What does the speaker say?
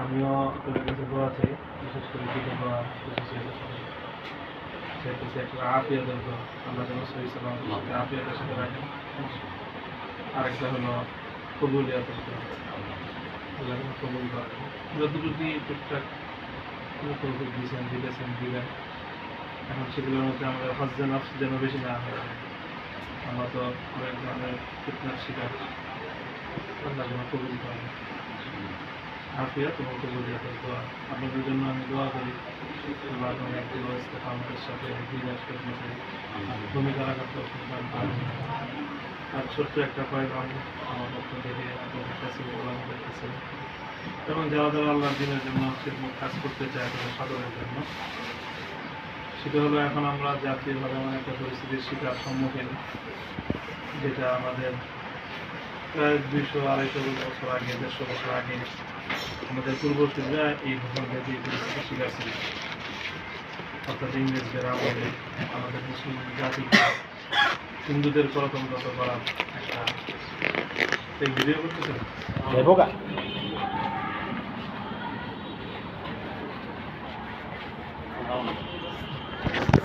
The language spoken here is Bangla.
আমিও তোদের কাছে দোয়া চাই বিশেষ করে দিকে দোয়া চাইতেছি একটা আপিয়া দরকার আল্লাহ যেন সহি সালাম আপিয়াতের সাথে রাখেন। আরেকটা হলো কবুলিয়া দরকার কবুল যতটুকু টুকটাক দিয়েছেন, দিতেছেন দিলেন এখন সেগুলোর মধ্যে আমাদের হজ্জেন অফ যেন বেশি না হয়। আমরা তো অনেক ধরনের ফিটনেস শিকার। আল্লাহ যেন কবুল করেন আফিয়া তোমার কবুলিয়া দোয়া আপনাদের জন্য আমি দোয়া করি। আল্লাহ ইস্তেফামের সাথে বিরাজ করতে ভূমিকা রাখার আর ছোট্ট একটা পয়গাম আমার পক্ষ থেকে আপনাদের কাছে আমাদের কাছে এবং যারা যারা আল্লাহর দিনের জন্য সেরকম কাজ করতে চায় তাদের সাধনের জন্য। সেটা হলো এখন আমরা জাতীয়ভাবে এমন একটা পরিস্থিতির শিকার সম্মুখীন যেটা আমাদের প্রায় দুইশো আড়াইশো বছর আগে দেড়শো বছর আগে আমাদের পূর্বসূরীরা এই ভূখণ্ডে এই পরিস্থিতির শিকার ছিল। অর্থাৎ ইংরেজদের আমলে আমাদের মুসলিম জাতিকে হিন্দুদের পরতন্ত্র করার একটা এই ভিডিও করতেছেন। বোকা।